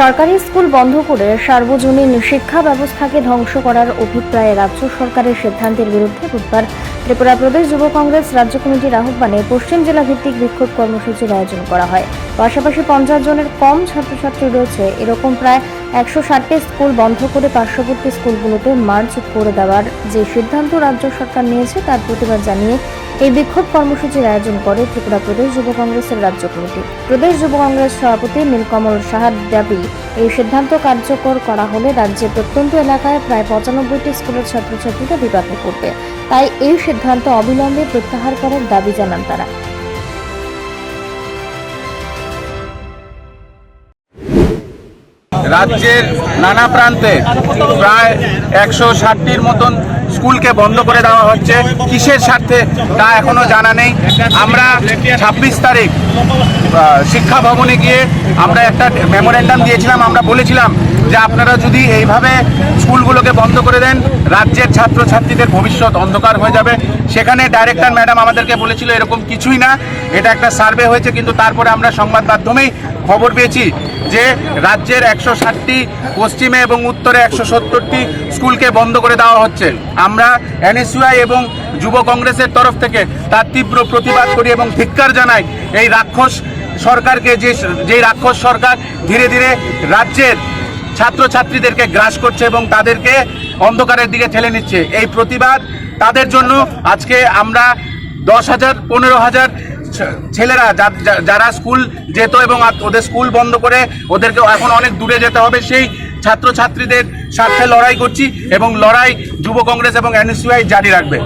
সরকারি স্কুল বন্ধ করে সার্বজনীন শিক্ষা ব্যবস্থাকে ধ্বংস করার অভিপ্রায়ে রাজ্য সরকারের সিদ্ধান্তের বিরুদ্ধে বুধবার ত্রিপুরা প্রদেশ যুব কংগ্রেস রাজ্য কমিটির আহ্বানে পশ্চিম জেলা ভিত্তিক বিক্ষোভ কর্মসূচির আয়োজন করা হয়। পাশাপাশি পঞ্চাশ জনের কম ছাত্রছাত্রী রয়েছে। এরকম প্রায় একশো ষাটটি স্কুল বন্ধ করে পার্শ্ববর্তী স্কুলগুলোতে মার্চ করে দেওয়ার যে সিদ্ধান্ত রাজ্য সরকার নিয়েছে, তার প্রতিবাদ জানিয়ে এই বিক্ষোভ কর্মসূচির আয়োজন করে ত্রিপুরা প্রদেশ যুব কংগ্রেসের রাজ্য কমিটি। প্রদেশ যুব কংগ্রেস সভাপতি নীলকমল সাহার দাবি, এই সিদ্ধান্ত কার্যকর করা হলে রাজ্যের প্রত্যন্ত এলাকায় প্রায় পঁচানব্বইটি স্কুলের ছাত্রছাত্রীরা বিপাকে পড়বে তাই এই সিদ্ধান্ত অবিলম্বে প্রত্যাহার করার দাবি জানান তারা। রাজ্যের নানা প্রান্তে প্রায় একশো ষাটটির মতন স্কুলকে বন্ধ করে দেওয়া হচ্ছে। কিসের স্বার্থে তা এখনও জানা নেই। আমরা ছাব্বিশ তারিখ শিক্ষা ভবনে গিয়ে আমরা একটা মেমোরেন্ডাম দিয়েছিলাম। আমরা বলেছিলাম যে আপনারা যদি এইভাবে স্কুলগুলোকে বন্ধ করে দেন, রাজ্যের ছাত্রছাত্রীদের ভবিষ্যৎ অন্ধকার হয়ে যাবে। সেখানে ডাইরেক্টর ম্যাডাম আমাদেরকে বলেছিল এরকম কিছুই না। এটা একটা সার্ভে হয়েছে, কিন্তু তারপরে আমরা সংবাদ মাধ্যমেই খবর পেয়েছি যে রাজ্যের একশো ষাটটি পশ্চিমে এবং উত্তরে একশো সত্তরটি স্কুলকে বন্ধ করে দেওয়া হচ্ছে। আমরা এনএসইউআই এবং যুব কংগ্রেসের তরফ থেকে তার তীব্র প্রতিবাদ করি এবং ধিক্কার জানাই এই রাক্ষস সরকারকে, যে যেই রাক্ষস সরকার ধীরে ধীরে রাজ্যের ছাত্রছাত্রীদেরকে গ্রাস করছে এবং তাদেরকে অন্ধকারের দিকে ঠেলে নিচ্ছে। এই প্রতিবাদ তাদের জন্য আজকে আমরা দশ হাজার, পনেরো হাজার ছেলেরা যারা স্কুল যেত এবং ওদের স্কুল বন্ধ করে ওদেরকে এখন অনেক দূরে যেতে হবে, সেই ছাত্রছাত্রীদের স্বার্থে লড়াই করছি এবং লড়াই যুব কংগ্রেস এবং এনএসইউআই জারি রাখবে।